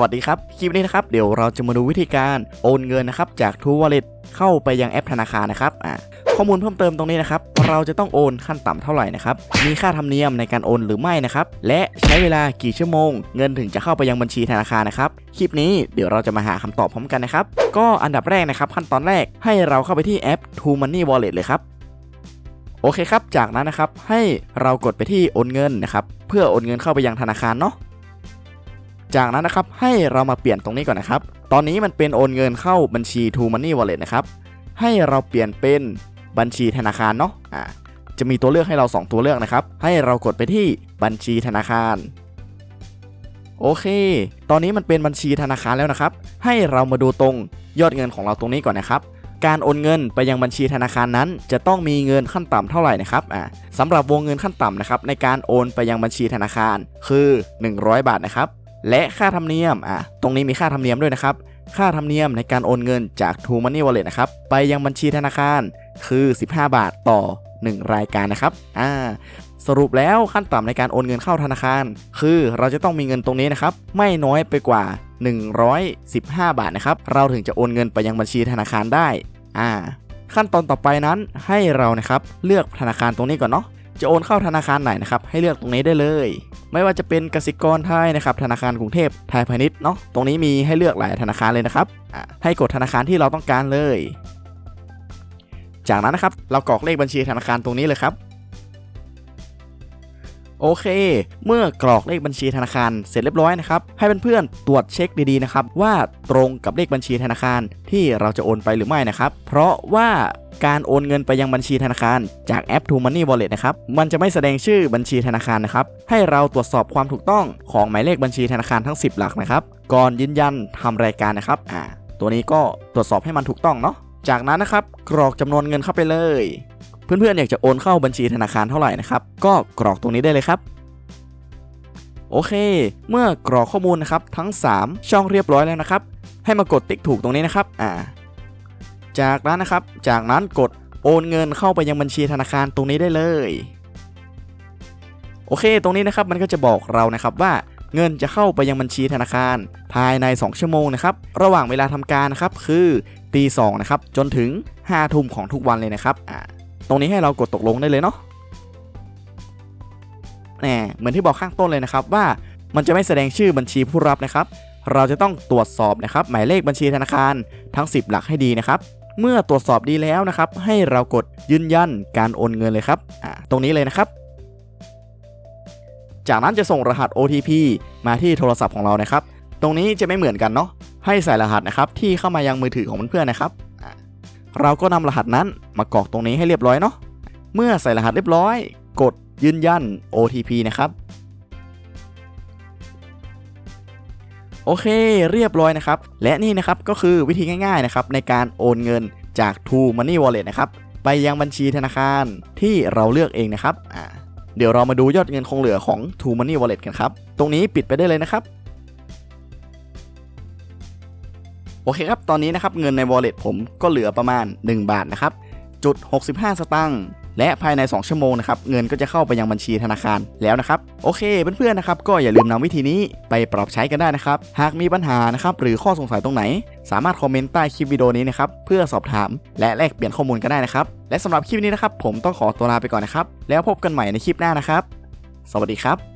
วัสดีครับ คลิปนี้นะครับ เดี๋ยวเราจะมาดูวิธีการโอนเงินนะครับ จาก True Wallet เข้าไปยังแอปธนาคารนะครับอ่าข้อมูลเพิ่มเติมตรงนี้นะครับ เราจะต้องโอนขั้นต่ำเท่าไหร่นะครับ มีค่าธรรมเนียมในการโอนหรือไม่นะครับ และใช้เวลากี่ชั่วโมง เงินถึงจะเข้าไปยังบัญชีธนาคารนะครับ คลิปนี้เดี๋ยวเราจะมาหาคำตอบพร้อมกันนะครับ ก็อันดับแรกนะครับ ขั้นตอนแรกให้เราเข้าไปที่แอป True Money Wallet เลยครับ โอเคครับ จากนั้นนะครับให้เรากดไปที่โอนเงินนะครับ เพื่อโอนเงินเข้าไปยังธนาคารเนาะ จากนั้นนะครับให้เรามาเปลี่ยนตรงนี้ก่อนนะครับ ตอนนี้มันเป็นโอนเงินเข้าบัญชี True Money Wallet นะครับ ให้เราเปลี่ยนเป็นบัญชีธนาคารเนาะอ่าจะมีตัวเลือกให้เรา 2 ตัวเลือกนะครับ ให้เรากดไปที่บัญชีธนาคาร โอเค ตอนนี้มันเป็นบัญชีธนาคารแล้วนะครับ ให้เรามาดูตรงยอดเงินของเราตรงนี้ก่อนนะครับ การโอนเงินไปยังบัญชีธนาคารนั้น จะต้องมีเงินขั้นต่ำเท่าไหร่นะครับ อ่าสำหรับวงเงินขั้นต่ำนะครับในการโอนไปยังบัญชีธนาคารคือ 100 บาทนะครับ และค่าธรรมเนียมอะตรงนี้มีค่าธรรมเนียมด้วยนะครับ ค่าธรรมเนียมในการโอนเงินจาก True Money Wallet นะครับไปยังบัญชีธนาคารคือ 15 บาทต่อ 1 รายการนะครับอ่าสรุปแล้วขั้นต่ำในการโอนเงินเข้าธนาคาร คือเราจะต้องมีเงินตรงนี้นะครับ ไม่น้อยไปกว่า 115 บาทนะครับ เราถึงจะโอนเงินไปยังบัญชีธนาคารได้อ่าขั้นตอนต่อไปนั้นให้เรานะครับเลือกธนาคารตรงนี้ก่อนเนาะ จะโอนเข้าธนาคารไหนนะครับให้เลือกตรงนี้ได้เลย ไม่ว่าจะเป็นกสิกรไทยนะครับธนาคารกรุงเทพไทยพาณิชย์เนาะตรงนี้มีให้เลือกหลายธนาคารเลยนะครับอะให้กดธนาคารที่เราต้องการเลย จากนั้นนะครับเรากรอกเลขบัญชีธนาคารตรงนี้เลยครับ โอเค เมื่อกรอกเลขบัญชีธนาคารเสร็จเรียบร้อยนะครับ ให้เพื่อนๆตรวจเช็คดีๆนะครับ ว่าตรงกับเลขบัญชีธนาคารที่เราจะโอนไปหรือไม่นะครับ เพราะว่าการโอนเงินไปยังบัญชีธนาคารจากแอป True Money Wallet นะครับ มันจะไม่แสดงชื่อบัญชีธนาคารนะครับ ให้เราตรวจสอบความถูกต้องของหมายเลขบัญชีธนาคารทั้ง 10 หลักนะครับ ก่อนยืนยันทำรายการนะครับ อ่า ตัวนี้ก็ตรวจสอบให้มันถูกต้องเนาะ จากนั้นนะครับ กรอกจำนวนเงินเข้าไปเลย เพื่อนๆอยากจะโอนเข้าบัญชีธนาคารเท่าไหร่นะครับ ก็กรอกตรงนี้ได้เลยครับ โอเค เมื่อกรอกข้อมูลนะครับทั้ง 3 ช่องเรียบร้อยแล้วนะครับ ให้มากดติ๊กถูกตรงนี้นะครับ อ่า จากนั้นนะครับ จากนั้นกดโอนเงินเข้าไปยังบัญชีธนาคารตรงนี้ได้เลย โอเค ตรงนี้นะครับมันก็จะบอกเรานะครับว่าเงินจะเข้าไปยังบัญชีธนาคาร ภายใน 2 ชั่วโมงนะครับ ระหว่างเวลาทำการนะครับคือตีสองนะครับจนถึง5ทุ่มของทุกวันเลยนะครับอ่า ตรงนี้ให้เรากดตกลงได้เลยเนาะแหมเหมือนที่บอกข้างต้นเลยนะครับว่ามันจะไม่แสดงชื่อบัญชีผู้รับนะครับ เราจะต้องตรวจสอบนะครับ หมายเลขบัญชีธนาคารทั้ง 10 หลักให้ดีนะครับ เมื่อตรวจสอบดีแล้วนะครับ ให้เรากดยืนยันการโอนเงินเลยครับตรงนี้เลยนะครับ จากนั้นจะส่งรหัส OTP มาที่โทรศัพท์ของเรานะครับ ตรงนี้จะไม่เหมือนกันเนาะให้ใส่รหัสนะครับที่เข้ามายังมือถือของเพื่อนๆนะครับ เราก็นำรหัสนั้นมากรอกตรงนี้ให้เรียบร้อยเนาะเมื่อใส่รหัสเรียบร้อย กดยืนยัน OTP นะครับโอเคเรียบร้อยนะครับ และนี่นะครับก็คือวิธีง่ายๆนะครับในการโอนเงินจาก True Money Wallet นะครับไปยังบัญชีธนาคารที่เราเลือกเองนะครับอ่าเดี๋ยวเรามาดูยอดเงินคงเหลือของ True Money Wallet กันครับ ตรงนี้ปิดไปได้เลยนะครับ โอเคครับ ตอนนี้นะครับเงินใน wallet ผมก็เหลือประมาณ 1 บาทนะครับจุด65 สตางค์และภายใน 2 ชั่วโมงนะครับเงินก็จะเข้าไปยังบัญชีธนาคารแล้วนะครับ โอเคเพื่อนๆนะครับก็อย่าลืมนำวิธีนี้ไปปรับใช้กันได้นะครับ หากมีปัญหานะครับหรือข้อสงสัยตรงไหน สามารถคอมเมนต์ใต้คลิปวิดีโอนี้นะครับเพื่อสอบถามและแลกเปลี่ยนข้อมูลกันได้นะครับ และสำหรับคลิปนี้นะครับผมต้องขอตัวลาไปก่อนนะครับ แล้วพบกันใหม่ในคลิปหน้านะครับ สวัสดีครับ